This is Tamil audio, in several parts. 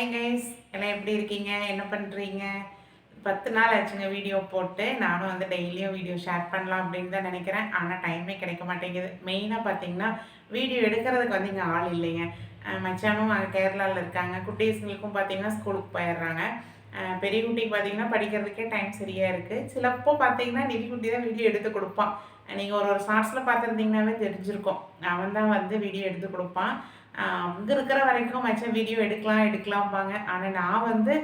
ஹாய் கைஸ் எல்லாம் எப்படி இருக்கீங்க? என்ன பண்ணுறீங்க பத்து நாள் ஆச்சுங்க வீடியோ போட்டு. நானும் வந்து டெய்லியும் வீடியோ ஷேர் பண்ணலாம் அப்படின்னு தான் நினைக்கிறேன். ஆனால் டைமே கிடைக்க மாட்டேங்குது. மெயினாக பார்த்தீங்கன்னா வீடியோ எடுக்கிறதுக்கு வந்து இங்கே ஆள் இல்லைங்க. மச்சானும் அங்கே கேரளாவில் இருக்காங்க. குட்டீஸுங்களுக்கும் பார்த்தீங்கன்னா ஸ்கூலுக்கு போயிடுறாங்க. பெரிய குட்டிக்கு பார்த்தீங்கன்னா படிக்கிறதுக்கே டைம் சரியாக இருக்குது சிலப்போ பார்த்தீங்கன்னா நிதி குட்டி தான் வீடியோ எடுத்து கொடுப்பான். நீங்கள் ஒரு ஒரு ஷார்ட்ஸில் பார்த்துருந்தீங்கன்னாவே தெரிஞ்சிருக்கும். அவன் தான் வந்து வீடியோ எடுத்து கொடுப்பான். இங்கே இருக்கிற வரைக்கும் மச்சான் வீடியோ எடுக்கலாம் எடுக்கலாம்பாங்க. ஆனால் நான் வந்து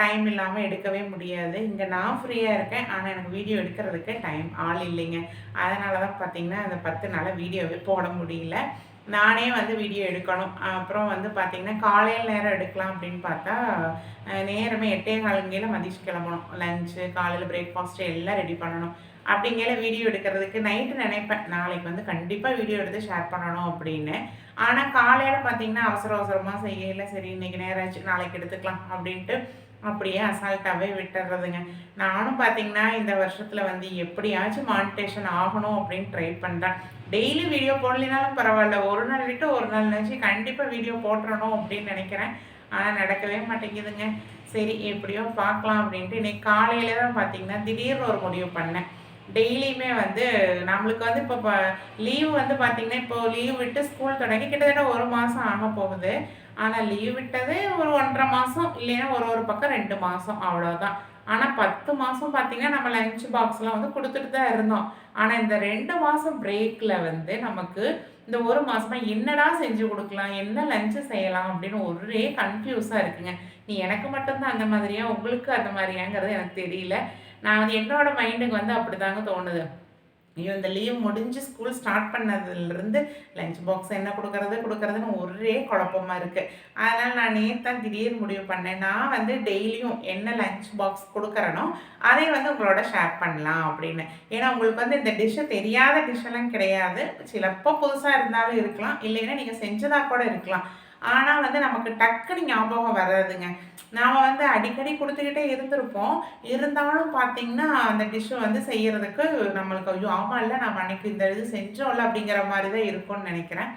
டைம் இல்லாமல் எடுக்கவே முடியாது. இங்கே நான் ஃப்ரீயாக இருக்கேன். ஆனால் எனக்கு வீடியோ எடுக்கிறதுக்கு டைம் ஆள் இல்லைங்க. அதனால தான் பார்த்தீங்கன்னா அந்த பத்து நாளாக வீடியோவே போட முடியல. நானே வந்து வீடியோ எடுக்கணும். அப்புறம் வந்து பார்த்தீங்கன்னா காலையில் நேரம் எடுக்கலாம் அப்படின்னு பார்த்தா நேரமே எட்டே காலங்கையில் மதிச்சு கிளம்பணும். லஞ்சு காலையில் பிரேக்ஃபாஸ்ட்டு எல்லாம் ரெடி பண்ணணும். அப்படிங்கிற வீடியோ எடுக்கிறதுக்கு நைட்டு நினைப்பேன். நாளைக்கு வந்து கண்டிப்பாக வீடியோ எடுத்து ஷேர் பண்ணணும் அப்படின்னு. ஆனால் காலையில் பார்த்தீங்கன்னா அவசர அவசரமாக செய்யல. சரி இன்னைக்கு நேரம் ஆச்சு நாளைக்கு எடுத்துக்கலாம் அப்படின்ட்டு அப்படியே அசால்ட்டாகவே விட்டுறதுங்க. நானும் பார்த்தீங்கன்னா இந்த வருஷத்தில் வந்து எப்படியாச்சும் மானிட்டேஷன் ஆகணும் அப்படின்னு ட்ரை பண்ணுறேன் டெய்லி வீடியோ போடலினாலும் பரவாயில்ல. ஒரு நாள் விட்டு ஒரு நாள் நினச்சி கண்டிப்பாக வீடியோ போட்டுறணும் அப்படின்னு நினைக்கிறேன். ஆனால் நடக்கவே மாட்டேங்குதுங்க. சரி எப்படியோ பார்க்கலாம் அப்படின்ட்டு இன்னைக்கு காலையில தான் பார்த்தீங்கன்னா திடீர்னு ஒரு முடிவு பண்ணேன். டெய்லியுமே வந்து நம்மளுக்கு வந்து இப்போ லீவ் வந்து பார்த்தீங்கன்னா இப்போ லீவ் விட்டு ஸ்கூல் தொடங்கி கிட்டத்தட்ட ஒரு மாதம் ஆக போகுது. ஆனால் லீவ் விட்டது ஒரு ஒன்றரை மாதம் இல்லைன்னா ஒரு ஒரு பக்கம் ரெண்டு மாதம் அவ்வளோதான் ஆனால் பத்து மாதம் பார்த்தீங்கன்னா நம்ம லஞ்ச் பாக்ஸ்லாம் வந்து கொடுத்துட்டு தான் இருந்தோம். ஆனால் இந்த ரெண்டு மாதம் பிரேக்கில் வந்து நமக்கு இந்த ஒரு மாதமாக என்னடா செஞ்சு கொடுக்கலாம் என்ன லஞ்சு செய்யலாம் அப்படின்னு ஒரே கன்ஃபியூஸாக இருக்குங்க. நீ எனக்கு மட்டும்தான் அந்த மாதிரியா உங்களுக்கு அந்த மாதிரியாங்கிறது எனக்கு தெரியல. நான் வந்து என்னோட மைண்டுக்கு வந்து அப்படிதாங்க தோணுது. ஐயோ இந்த லீவ் முடிஞ்சு ஸ்கூல் ஸ்டார்ட் பண்ணதுலேருந்து லஞ்ச் பாக்ஸ் என்ன கொடுக்கறது கொடுக்கறதுன்னு ஒரே குழப்பமாக இருக்குது அதனால் நான் நேத்தான் திடீர்னு முடிவு பண்ணேன். நான் வந்து டெய்லியும் என்ன லஞ்ச் பாக்ஸ் கொடுக்குறனோ அதை வந்து உங்களோட ஷேர் பண்ணலாம் அப்படின்னு. ஏன்னா உங்களுக்கு வந்து இந்த டிஷ்ஷு தெரியாத டிஷ்ஷெல்லாம் கிடையாது. சிலப்போ புதுசாக இருந்தாலும் இருக்கலாம். இல்லைன்னா நீங்கள் செஞ்சதாக கூட இருக்கலாம். ஆனால் வந்து நமக்கு டக்குன்னு ஞாபகம் வராதுங்க. நாம் வந்து அடிக்கடி கொடுத்துக்கிட்டே இருந்திருப்போம். இருந்தாலும் பார்த்தீங்கன்னா அந்த டிஷ்ஷு வந்து செய்கிறதுக்கு நம்மளுக்கு ஐயோ ஆமாம் இல்லை நம்ம அன்னைக்கு இந்த இது செஞ்சோம்ல அப்படிங்கிற மாதிரி தான் இருக்கும்னு நினைக்கிறேன்.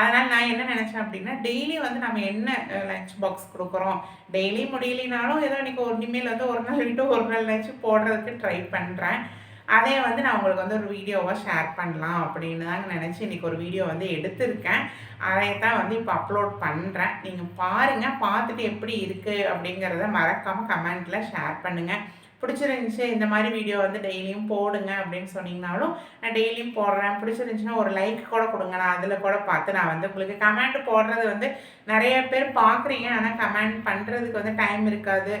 அதனால் நான் என்ன நினச்சேன் அப்படின்னா டெய்லி வந்து நம்ம என்ன லஞ்ச் பாக்ஸ் கொடுக்குறோம். டெய்லி முடியலினாலும் ஏதோ இன்றைக்கி ஒரு இனிமேல் வந்து ஒரு நாள் விட்டு ஒரு நாள் லஞ்ச் போடுறதுக்கு ட்ரை பண்ணுறேன் அதே வந்து நான் உங்களுக்கு வந்து ஒரு வீடியோவாக ஷேர் பண்ணலாம் அப்படின்னு தாங்க நினச்சி இன்றைக்கி ஒரு வீடியோ வந்து எடுத்திருக்கேன். அதை தான் வந்து இப்போ அப்லோட் பண்ணுறேன் நீங்கள் பாருங்கள் பார்த்துட்டு எப்படி இருக்குது அப்படிங்கிறத மறக்காமல் கமெண்ட்டில் ஷேர் பண்ணுங்கள் பிடிச்சிருந்துச்சி இந்த மாதிரி வீடியோ வந்து டெய்லியும் போடுங்க அப்படின்னு சொன்னீங்கனாலும் நான் டெய்லியும் போடுறேன். பிடிச்சிருந்துச்சுன்னா ஒரு லைக் கூட கொடுங்க. நான் அதில் கூட பார்த்து நான் வந்து உங்களுக்கு கமெண்ட் போடுறது வந்து நிறைய பேர் பார்க்குறீங்க. ஆனால் கமெண்ட் பண்ணுறதுக்கு வந்து டைம் இருக்காது.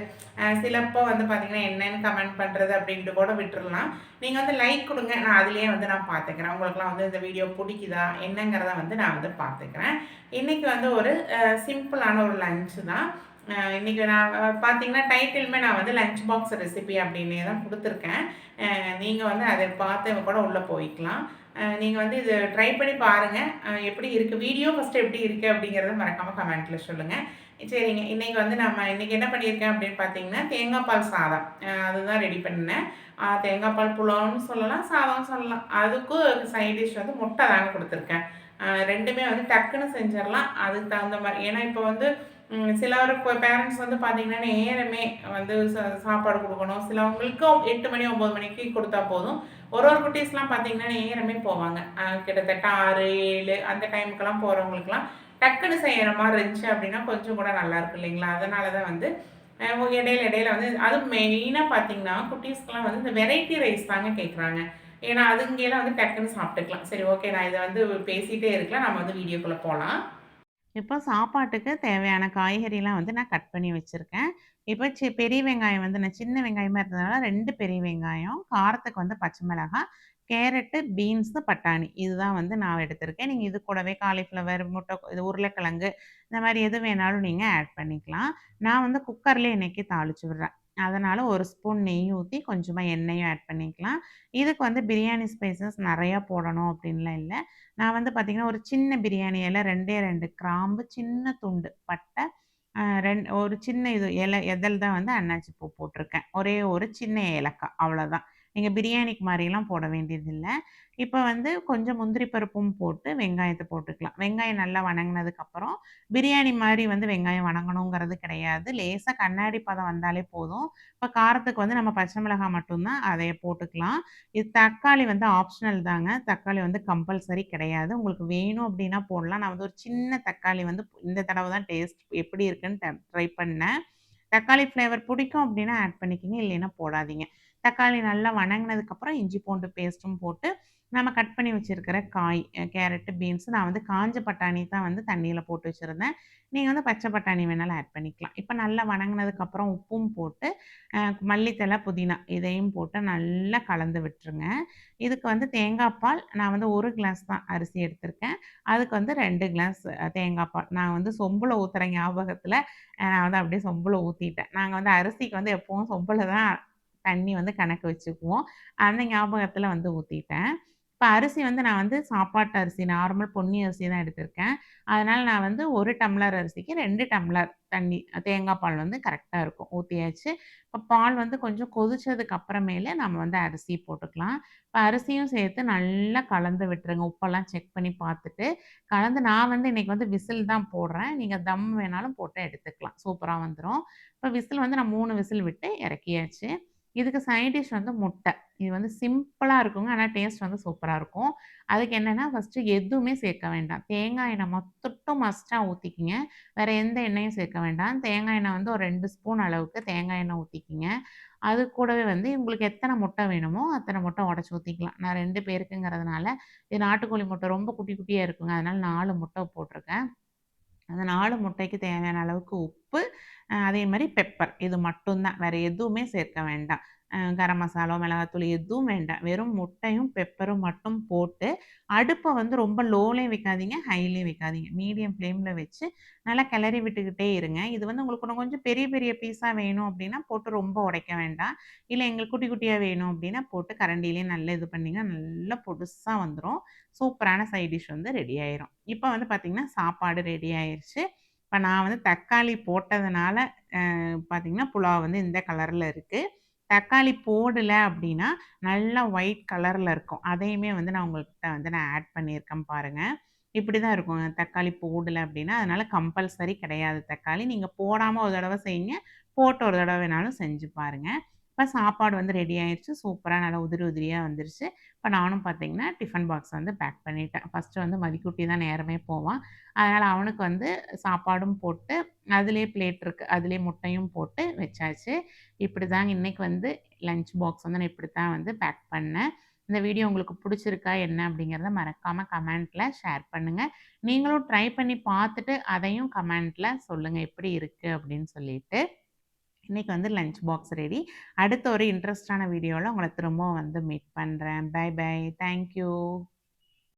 சிலப்போ வந்து பார்த்தீங்கன்னா என்னென்னு கமெண்ட் பண்ணுறது அப்படின்ட்டு கூட விட்டுடலாம் நீங்கள் வந்து லைக் கொடுங்க. நான் அதுலேயே வந்து நான் பார்த்துக்கிறேன். உங்களுக்குலாம் வந்து இந்த வீடியோ பிடிக்குதா? என்னங்கிறத வந்து நான் வந்து பார்த்துக்கிறேன். இன்றைக்கி வந்து ஒரு சிம்பிளான ஒரு லஞ்சு தான். இன்றைக்கி இன்னைக்கு நான் பார்த்தீங்கன்னா டைட்டிலுமே நான் வந்து லஞ்ச் பாக்ஸ் ரெசிபி அப்படின்னே தான் கொடுத்துருக்கேன். நீங்கள் வந்து அதை பார்த்து கூட உள்ளே போய்க்கலாம். நீங்கள் வந்து இது ட்ரை பண்ணி பாருங்கள் எப்படி இருக்குது வீடியோ ஃபஸ்ட்டு எப்படி இருக்குது அப்படிங்கிறத மறக்காமல் கமெண்ட்டில் சொல்லுங்கள் சரிங்க. இன்றைக்கி வந்து நம்ம இன்றைக்கி என்ன பண்ணியிருக்கேன் அப்படின்னு பார்த்தீங்கன்னா தேங்காய் பால் சாதம். அதுதான் ரெடி பண்ணேன் தேங்காய் பால் புலாவ்னு சொல்லலாம் சாதம் சொல்லலாம். அதுக்கும் சைட் டிஷ் வந்து முட்டை தாங்க கொடுத்துருக்கேன். ரெண்டுமே வந்து டக்குன்னு செஞ்சிடலாம். அதுக்கு தகுந்த மாதிரி ஏன்னா இப்போ வந்து சிலர் இப்போ பேரண்ட்ஸ் வந்து பார்த்தீங்கன்னா நேரமே வந்து சா- சாப்பாடு கொடுக்கணும். சிலவங்களுக்கும் எட்டு மணி ஒம்பது மணிக்கு கொடுத்தா போதும். ஒரு ஒரு குட்டீஸ்லாம் பார்த்தீங்கன்னா நேரமே போவாங்க. கிட்டத்தட்ட ஆறு ஏழு அந்த டைமுக்கெல்லாம் போகிறவங்களுக்குலாம் டக்குன்னு செய்கிற மாதிரி இருந்துச்சு அப்படின்னா கொஞ்சம் கூட நல்லா இருக்கு இல்லைங்களா? அதனால தான் வந்து இடையில இடையில வந்து அதுவும் மெயினாக பார்த்தீங்கன்னா குட்டீஸ்க்கெலாம் வந்து இந்த வெரைட்டி ரைஸ் தாங்க கேட்குறாங்க ஏன்னா அதுங்கெல்லாம் வந்து டக்குன்னு சாப்பிட்டுக்கலாம். சரி ஓகே நான் இதை வந்து பேசிகிட்டே இருக்கலாம். நம்ம வந்து வீடியோக்குள்ளே போகலாம் இப்போ சாப்பாட்டுக்கு தேவையான காய்கறிலாம் வந்து நான் கட் பண்ணி வச்சுருக்கேன். இப்போ சி பெரிய வெங்காயம் வந்து நான் சின்ன வெங்காயமாக இருந்ததுனால ரெண்டு பெரிய வெங்காயம் காரத்துக்கு வந்து பச்சை மிளகாய் கேரட்டு பீன்ஸு பட்டாணி. இதுதான் வந்து நான் எடுத்திருக்கேன். நீங்கள் இது கூடவே காலிஃப்ளவர் முட்டை இது உருளைக்கிழங்கு இந்த மாதிரி எது வேணாலும் நீங்கள் ஆட் பண்ணிக்கலாம். நான் வந்து குக்கர்லேயே இன்றைக்கி தாளிச்சு விடுறேன். அதனால் ஒரு ஸ்பூன் நெய் ஊற்றி கொஞ்சமாக எண்ணெயும் ஆட் பண்ணிக்கலாம். இதுக்கு வந்து பிரியாணி ஸ்பைசஸ் நிறையா போடணும் அப்படின்லாம் இல்லை. நான் வந்து பார்த்திங்கன்னா ஒரு சின்ன பிரியாணி இலை ரெண்டே ரெண்டு கிராம்பு சின்ன துண்டு பட்டை ரெண்டு ஒரு சின்ன இது இலை எதில் தான் வந்து அன்னாச்சி பூ போட்டிருக்கேன். ஒரே ஒரு சின்ன ஏலக்காய் அவ்வளோதான் நீங்கள் பிரியாணிக்கு மாதிரிலாம் போட வேண்டியதில்லை. இப்போ வந்து கொஞ்சம் முந்திரி பருப்பும் போட்டு வெங்காயத்தை போட்டுக்கலாம். வெங்காயம் நல்லா வணங்கினதுக்கப்புறம் பிரியாணி மாதிரி வந்து வெங்காயம் வணங்கணுங்கிறது கிடையாது. லேசாக கண்ணாடி பதம் வந்தாலே போதும். இப்போ காரத்துக்கு வந்து நம்ம பச்சை மிளகாய் மட்டும்தான் அதை போட்டுக்கலாம். இது தக்காளி வந்து ஆப்ஷனல் தாங்க. தக்காளி வந்து கம்பல்சரி கிடையாது. உங்களுக்கு வேணும் அப்படின்னா போடலாம். நான் வந்து ஒரு சின்ன தக்காளி வந்து இந்த தடவை தான் டேஸ்ட் எப்படி இருக்குன்னு ட்ரை பண்ணேன். தக்காளி ஃப்ளேவர் பிடிக்கும் அப்படின்னா ஆட் பண்ணிக்கிங்க. இல்லைன்னா போடாதீங்க. தக்காளி நல்லா வணங்கினதுக்கப்புறம் இஞ்சி பூண்டு பேஸ்ட்டும் போட்டு நம்ம கட் பண்ணி வச்சுருக்கிற காய் கேரட்டு பீன்ஸ் நான் வந்து காஞ்ச பட்டாணி தான் வந்து தண்ணியில் போட்டு வச்சுருந்தேன். நீங்கள் வந்து பச்சை பட்டாணி வேணாலும் ஆட் பண்ணிக்கலாம். இப்போ நல்லா வணங்கினதுக்கப்புறம் உப்பும் போட்டு மல்லித்தலை புதினா இதையும் போட்டு நல்லா கலந்து விட்டுருங்க. இதுக்கு வந்து தேங்காய் பால் நான் வந்து ஒரு கிளாஸ் தான் அரிசி எடுத்திருக்கேன். அதுக்கு வந்து ரெண்டு கிளாஸ் தேங்காய் பால். நான் வந்து சொம்பில் ஊற்றுற ஞாபகத்தில் நான் வந்து அப்படியே சொம்பில் ஊற்றிட்டேன் நாங்கள் வந்து அரிசிக்கு வந்து எப்போவும் சொம்பில் தான் தண்ணி வந்து கணக்கு வச்சுக்குவோம். அந்த ஞாபகத்தில் வந்து ஊற்றிட்டேன் இப்போ அரிசி வந்து நான் வந்து சாப்பாட்டு அரிசி நார்மல் பொன்னி அரிசி தான் எடுத்திருக்கேன். அதனால் நான் வந்து ஒரு டம்ளர் அரிசிக்கு ரெண்டு டம்ளர் தண்ணி தேங்காய் பால் வந்து கரெக்டாக இருக்கும். ஊற்றியாச்சு இப்போ பால் வந்து கொஞ்சம் கொதிச்சதுக்கு அப்புறமேலே நம்ம வந்து அரிசி போட்டுக்கலாம். இப்போ அரிசியும் சேர்த்து நல்லா கலந்து விட்டுருங்க. உப்பெல்லாம் செக் பண்ணி பார்த்துட்டு கலந்து நான் வந்து இன்றைக்கி வந்து விசில் தான் போடுறேன். நீங்கள் தம் வேணாலும் போட்டு எடுத்துக்கலாம். சூப்பராக வந்துடும் இப்போ விசில் வந்து நான் மூணு விசில் விட்டு இறக்கியாச்சு. இதுக்கு சைட் டிஷ் வந்து முட்டை. இது வந்து சிம்பிளாக இருக்குங்க ஆனால் டேஸ்ட் வந்து சூப்பராக இருக்கும். அதுக்கு என்னென்னா ஃபஸ்ட்டு எதுவுமே சேர்க்க வேண்டாம். தேங்காய் எண்ணெய் மொத்தட்டும் மஸ்ட்டாக ஊற்றிக்கிங்க வேறு எந்த எண்ணெயும் சேர்க்க வேண்டாம். தேங்காய் எண்ணெய் வந்து ஒரு ரெண்டு ஸ்பூன் அளவுக்கு தேங்காய் எண்ணெய் ஊற்றிக்கிங்க அது கூடவே வந்து உங்களுக்கு எத்தனை முட்டை வேணுமோ அத்தனை முட்டை உடச்சி ஊற்றிக்கலாம் நான் ரெண்டு பேருக்குங்கிறதுனால இது நாட்டுக்கோழி முட்டை ரொம்ப குட்டி குட்டியாக இருக்குங்க. அதனால் நாலு முட்டை போட்டிருக்கேன். அந்த நாலு முட்டைக்கு தேவையான அளவுக்கு உப்பு அதே மாதிரி பெப்பர் இது மட்டும்தான். வேறு எதுவுமே சேர்க்க வேண்டாம். கரம் மசாலா மிளகாத்தூள் எதுவும் வேண்டாம். வெறும் முட்டையும் பெப்பரும் மட்டும் போட்டு அடுப்பை வந்து ரொம்ப லோலையும் வைக்காதீங்க ஹைலையும் வைக்காதீங்க. மீடியம் ஃப்ளேமில் வச்சு நல்லா கிளறி விட்டுக்கிட்டே இருங்க. இது வந்து உங்களுக்கு ஒன்று கொஞ்சம் பெரிய பெரிய பீஸாக வேணும் அப்படின்னா போட்டு ரொம்ப உடைக்க வேண்டாம். இல்லை எங்களுக்கு குட்டி குட்டியாக வேணும் அப்படின்னா போட்டு கரண்டிலேயே நல்லா இது பண்ணிங்க நல்லா பொடுசாக வந்துடும் சூப்பரான சைட் டிஷ் வந்து ரெடி ஆயிரும். இப்போ வந்து பார்த்திங்கன்னா சாப்பாடு ரெடி ஆயிடுச்சு இப்போ நான் வந்து தக்காளி போட்டதுனால பார்த்திங்கன்னா புலாவ் வந்து இந்த கலரில் இருக்குது தக்காளி போடலை அப்படின்னா நல்லா ஒயிட் கலரில் இருக்கும். அதையுமே வந்து நான் உங்கள்கிட்ட வந்து நான் ஆட் பண்ணியிருக்கேன் பாருங்கள் இப்படி தான் இருக்கும் தக்காளி போடலை அப்படின்னா அதனால் கம்பல்சரி கிடையாது தக்காளி. நீங்கள் போடாமல் ஒரு தடவை செய்யுங்க. போட்டு ஒரு தடவை வேணாலும் செஞ்சு பாருங்கள் இப்போ சாப்பாடு வந்து ரெடி ஆயிடுச்சு சூப்பராக நல்லா உதிரி உதிரியாக வந்துருச்சு. இப்போ நானும் பார்த்தீங்கன்னா டிஃபன் பாக்ஸ் வந்து பேக் பண்ணிட்டேன். ஃபஸ்ட்டு வந்து மதிக்குட்டி தான் நேரமே போவான். அதனால் அவனுக்கு வந்து சாப்பாடும் போட்டு அதுலேயே பிளேட் இருக்குது அதுலேயே முட்டையும் போட்டு வச்சாச்சு. இப்படி தாங்க இன்றைக்கி வந்து லஞ்ச் பாக்ஸ் வந்து நான் இப்படி தான் வந்து பேக் பண்ணேன். இந்த வீடியோ உங்களுக்கு பிடிச்சிருக்கா என்ன அப்படிங்கிறத மறக்காமல் கமெண்ட்டில் ஷேர் பண்ணுங்கள் நீங்களும் ட்ரை பண்ணி பார்த்துட்டு அதையும் கமெண்ட்டில் சொல்லுங்கள் எப்படி இருக்குது அப்படின்னு சொல்லிட்டு. இன்றைக்கி வந்து லஞ்ச் பாக்ஸ் ரெடி அடுத்த ஒரு இன்ட்ரெஸ்டான வீடியோவில் உங்களை திரும்பவும் வந்து மீட் பண்ணுறேன் பை பை தேங்க்யூ